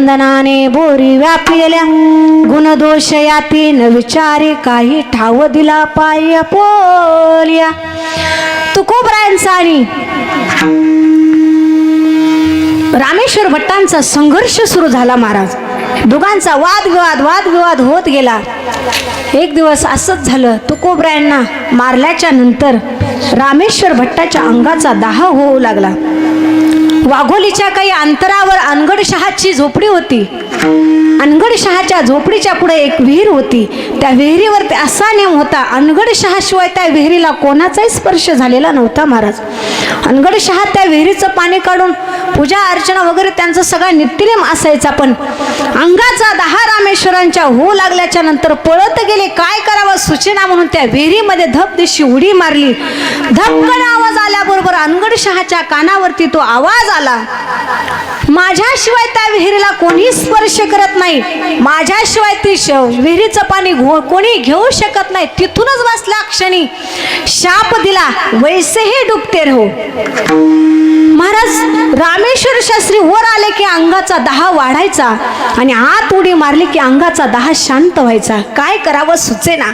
चंदनाने बोरी व्यापिल्या. गुणदोष याती न विचारी काही ठाव दिला पाय पोलिया. तुकोबरायांचा आणि रामेश्वर भट्टांचा संघर्ष सुरू झाला महाराज. दोघांचा वादविवाद वादविवाद होत गेला. एक दिवस असंच झालं तुकोबरायांना मारल्याच्या नंतर रामेश्वर भट्टाच्या अंगाचा दाह होऊ लागला. वाघोलीच्या काही अंतरावर अनगडशहाची झोपडी होती. अनगडशहाच्या झोपडीच्या पुढे एक विहीर होती. त्या विहिरीवर ते असा नियम होता अनगडशहाशिवाय त्या विहिरीला कोणाचाही स्पर्श झालेला नव्हता महाराज. अनगडशहा त्या विहिरीचं पाणी काढून पूजा अर्चना वगैरे त्यांचा सगळा नित्यनेम असायचा पण. अंगाचा दहा रामेश्वरांच्या होऊ लागल्याच्या नंतर पळत गेले काय करावं सूचना म्हणून त्या विहिरीमध्ये धप दिशी उडी मारली. धपकन आवाज आल्याबरोबर अनगडशहाच्या कानावरती तो आवाज आला माझ्याशिवाय त्या विहिरीला कोणी स्पर्श करत नाही. माझ्याशिवाय ती श- विहिरीचं पाणी कोणी घेऊ शकत नाही. तिथूनच बसल्या क्षणी. शाप दिला वैसेही डुबते राहू. महाराज रामेश्वर शास्त्री वर आले की अंगाचा दहा वाढायचा आणि आत उडी मारली की अंगाचा दहा शांत व्हायचा. काय करावं सुचेना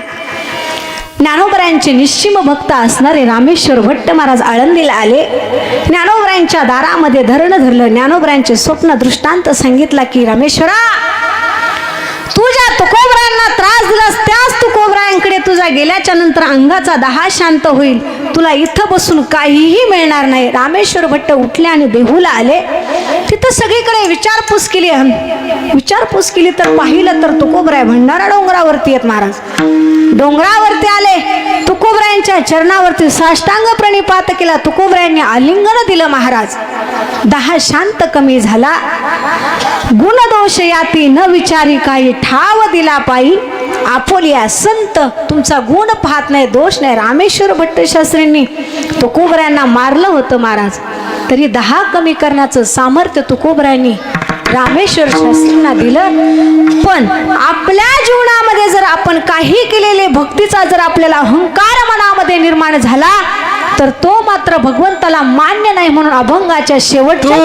ज्ञानोबरायांचे निश्चिम भक्त असणारे रामेश्वर भट्ट महाराज आळंदीला आले. ज्ञानोबरायांच्या दारामध्ये धरण धरलं. ज्ञानोबरायांचे स्वप्न दृष्टांत सांगितला की रामेश्वरा तुझ्या तुकोबरांना त्रास दिलास त्याच तुकोबरायांकडे तुझा गेल्याच्यानंतर अंगाचा दहा शांत होईल. तुला इथं बसून काहीही मिळणार नाही. रामेश्वर भट्ट उठले आणि देहूला आले. तिथं सगळीकडे विचारपूस केली. विचारपूस केली तर पाहिलं तर तुकोबराय भंडारा डोंगरावरती आहेत महाराज. डोंगरावरती आले. तुकोबरायांच्या चरणावरती साष्टांग प्रणिपात केला. तुकोबरायांनी आलिंगन दिलं महाराज. दहा शांत कमी झाला. गुणदोष याती न विचारी काही ठाव दिला पायी. आपोलिया संत तुमचा गुण पाहत नाही दोष नाही. रामेश्वर भट्ट शास्त्रींनी तुकोबऱ्यांना मारलं होतं महाराज. तरी दहा कमी करण्याचं सामर्थ्य तुकोबऱ्यांनी रामेश्वर शास्त्रींना दिलं. पण आपल्या जीवनामध्ये जर आपण काही केलेले भक्तीचा जर आपल्याला अहंकार मनामध्ये निर्माण झाला तर तो मात्र भगवंताला मान्य नाही म्हणून अभंगाच्या शेवटच्या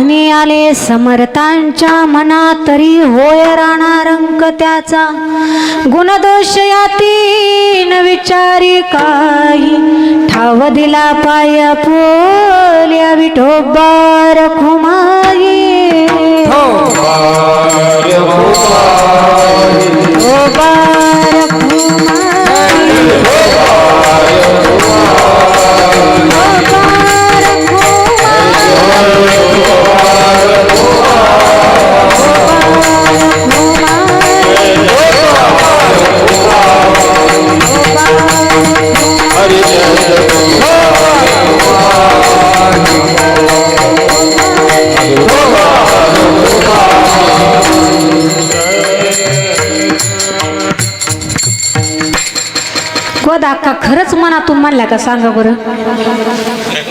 म्हणी आले समर्थांच्या मना तरी होय राणार अंक त्याचा. गुणदोष या तीन विचारी काही. ठाव दिला पाय पोल्या विठोबार खुमाई. खरंच मनातून म्हणल्या का सांगा बरं?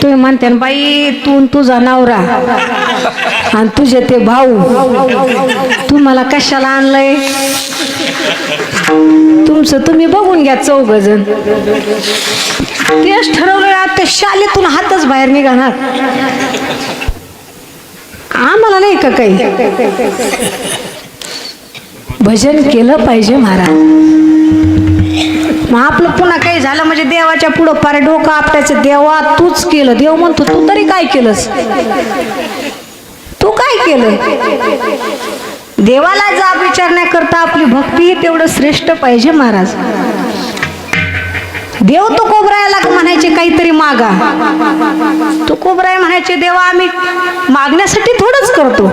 तुम्ही म्हणते ना बाई तू तुझा नवरा आणि तुझे ते भाऊ तू मला कशाला आणलंय? तुमचं तुम्ही बघून घ्या चौघ जण तेच ठरवलं त्या शालेतून हातच बाहेर निघाणार. आम्हाला नाही का काही? भजन केलं पाहिजे महाराज. मग आपलं पुन्हा काही झालं म्हणजे देवाच्या पुढं पार डोकं आपटायचं. देवा तूच केलं. देव म्हणतो तू तरी काय केलंस? तू काय केलं? देवाला जाब विचारण्याकरता आपली भक्ती तेवढं श्रेष्ठ पाहिजे महाराज. देव तो कोबरायाला म्हणायचे काहीतरी मागा. तो कोबराय म्हणायचे देवा आम्ही मागण्यासाठी थोडंच करतो.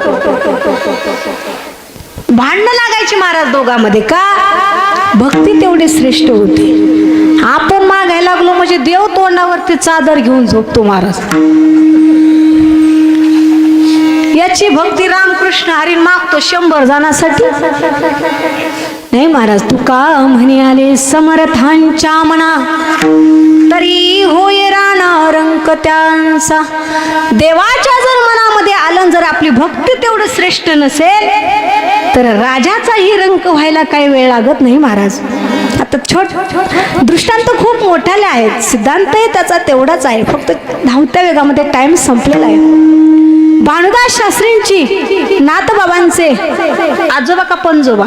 भांडणं लागायची महाराज दोघांमध्ये का? भक्ती तेवढी श्रेष्ठ होती. आपण मागायला लागलो म्हणजे देव तोंडावरती चादर घेऊन झोपतो महाराज. याची भक्ती रामकृष्ण हरी मागतो शंभर जणांसाठी. नाही महाराज तू का म्हणे आले समर्थांच्या मना. तरी होय राणा रंक त्यांचा. देवाच्या जर मनामध्ये आलं जर आपली भक्ती तेवढं श्रेष्ठ नसेल तर राजाचाही रंक व्हायला काही वेळ लागत नाही महाराज. आता छोट दृष्टांत खूप मोठाले आहेत. सिद्धांतही त्याचा तेवढाच आहे. फक्त धावत्या वेगामध्ये टाइम संपलेला आहे. भानुदास शास्त्रींची नाथबाबांचे आजोबा का पंजोबा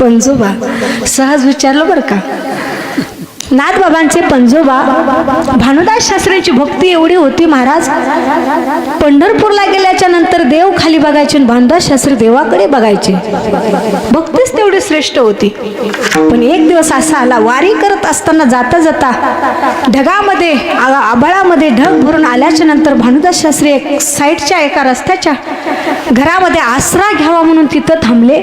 पंजोबा सहज विचारलं बरं का? नाथबाबांचे पंजोबा भानुदास शास्त्रींची भक्ती एवढी होती महाराज. पंढरपूरला गेल्याच्यानंतर देव खाली बघायचे आणि भानुदास शास्त्री देवाकडे बघायचे. भक्तीच तेवढी श्रेष्ठ होती. पण एक दिवस असा आला वारी करत असताना जाता जाता ढगामध्ये आ- आभाळामध्ये ढग भरून आल्याच्यानंतर भानुदास शास्त्री एक साईडच्या एका रस्त्याच्या घरामध्ये आसरा घ्यावा म्हणून तिथं थांबले.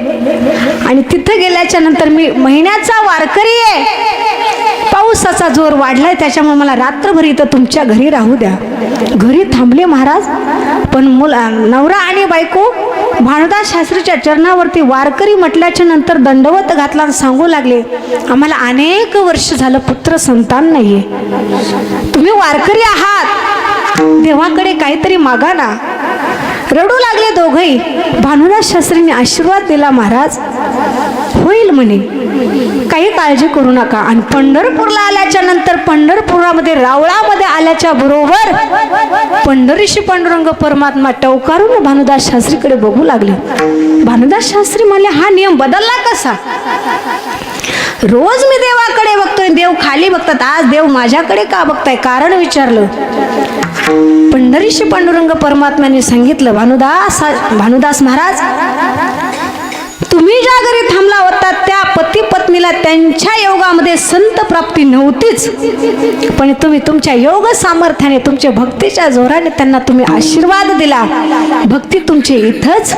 आणि तिथं गेल्याच्यानंतर मी महिन्याचा वारकरी आहे. पावसाचा जोर वाढलाय त्याच्यामुळे मला रात्रभर इथं तुमच्या घरी राहू द्या. घरी थांबले महाराज पण मुला नवरा आणि बायको भानुदास शास्त्रीच्या चरणावरती वारकरी म्हटल्याच्या नंतर दंडवत घातला आणि सांगू लागले आम्हाला अनेक वर्ष झालं पुत्र संतान नाहीये. तुम्ही वारकरी आहात. देवाकडे काहीतरी मागा ना. रडू लागले दोघही. भानुदास शास्त्रींनी आशीर्वाद दिला महाराज. होईल म्हणे. काही काळजी करू नका. आणि पंढरपूरला आल्याच्यानंतर पंढरपुरामध्ये रावळामध्ये आल्याच्या बरोबर पंढरीशी पांडुरंग परमात्मा टवकारून भानुदास शास्त्रीकडे बघू लागले. भानुदास शास्त्री म्हणले हा नियम बदलला कसा? रोज मी देवाकडे बघतोय देव खाली बघतात. आज देव माझ्याकडे का बघताय? कारण विचारलं. पंढरीशी पांडुरंग परमात्म्याने सांगितलं भानुदास भानुदास महाराज तुम्ही ज्या घरी थांबला होता त्या पती पत्नीला त्यांच्या योगामध्ये संत प्राप्ती नव्हतीच. पण तुम्ही तुमच्या योग सामर्थ्याने तुमच्या भक्तीच्या जोराने त्यांना तुम्ही आशीर्वाद दिला. भक्ती तुमची इथंच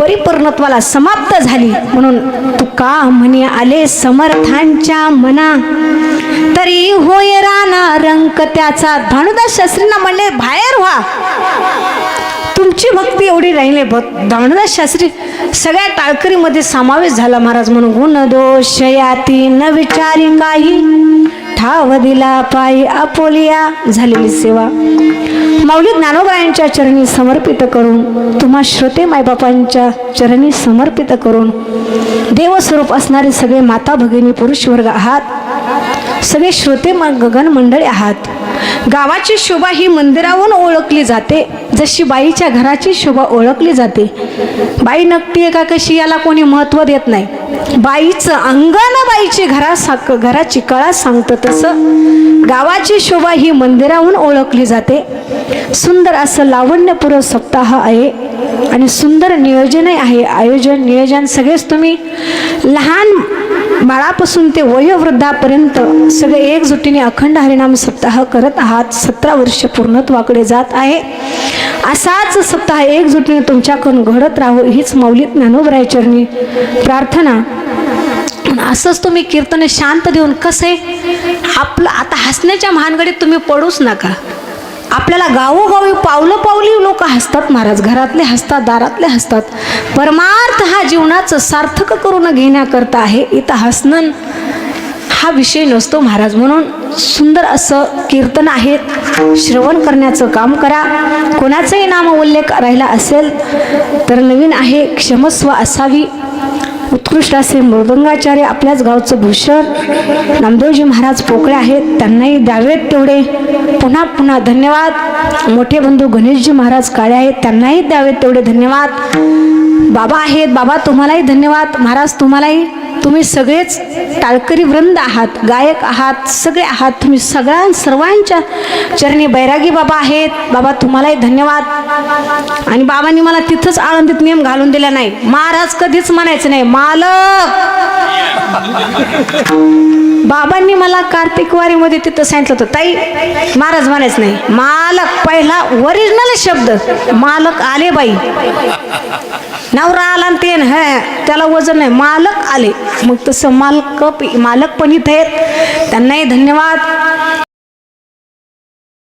परिपूर्णत्वाला समाप्त झाली. म्हणून तू का म्हणे आले समर्थांच्या मना. तरी होय राणा रंक त्याचा भानुदास शास्त्रींना म्हणले बाहेर व्हा. तुमची भक्ती एवढी राहिली दामोदरदास शास्त्री सगळ्या टाळकरीमध्ये समावेश झाला महाराज म्हणून. गुण दोष याती न विचारी काही ठाव दिला पायी आपोलिया झालेली सेवा. माऊली ज्ञानोबरायांच्या चरणी समर्पित करून तुम्हा श्रोते मायबापांच्या चरणी समर्पित करून देवस्वरूप असणारे सगळे माता भगिनी पुरुष वर्ग आहात. सगळे श्रोते म गगन मंडळी आहात. गावाची शोभा ही मंदिराहून ओळखली जाते. जशी बाईच्या घराची शोभा ओळखली जाते. बाई नकटी का कशी याला कोणी महत्त्व देत नाही. बाईचं अंगण बाईची घरा साक घराची कळा सांगतं तसं. गावाची शोभा ही मंदिराहून ओळखली जाते. सुंदर असं लावण्यपूर्व सप्ताह आहे. आणि सुंदर नियोजनही आहे. आयोजन नियोजन सगळेच तुम्ही लहान बाळापासून ते वयोवृद्धापर्यंत सगळे एकजुटीने अखंड हरिनाम सप्ताह करत आहात. सतरा वर्ष पूर्णत्वाकडे जात आहे. असाच सप्ताह एकजुटीने तुमच्याकडून घडत राहू हीच मौलिक ज्ञानोबरायचरणी प्रार्थना. असंच तुम्ही कीर्तने शांत देऊन कसं आहे आपलं आता हसण्याच्या महानगडीत तुम्ही पडूच नका. आपल्याला गावोगावी पावलं पावली लोक हसतात महाराज. घरातले हसतात दारातले हसतात. परमार्थ हा जीवनाचं सार्थक करून घेण्याकरता आहे. इथं हसणं हा विषय नसतो महाराज. म्हणून सुंदर असं कीर्तन आहेत श्रवण करण्याचं काम करा. कोणाचाही नाम उल्लेख राहिला असेल तर नवीन आहे. क्षमस्व असावी. उत्कृष्ट असे मृदंगाचार्य आपल्याच गावचं भूषण नामदेवजी महाराज पोकळे आहेत. त्यांनाही द्यावेत तेवढे. पुन्हा पुन्हा धन्यवाद. मोठे बंधू गणेशजी महाराज काळे आहेत. त्यांनाही द्यावेत तेवढे धन्यवाद. बाबा आहेत. बाबा तुम्हालाही धन्यवाद. महाराज तुम्हालाही तुम्ही सगळेच टाळकरी वृंद आहात गायक आहात सगळे आहात. तुम्ही सगळ्या सर्वांच्या चरणी बैरागी बाबा आहेत. बाबा तुम्हालाही धन्यवाद. आणि बाबांनी मला तिथंच आळंदीत नियम घालून दिला नाही. महाराज कधीच म्हणायचं नाही. मालक! बाबांनी मला कार्तिक वारीमध्ये तिथं सांगितलं होतं ताई महाराज म्हणायचं नाही. मालक पहिला ओरिजिनल शब्द मालक आले बाई. नवरा आला आणि ते ह त्याला वजन नाही. मालक आले. मग तसं मालक मालक पण इथे आहेत. त्यांनाही धन्यवाद.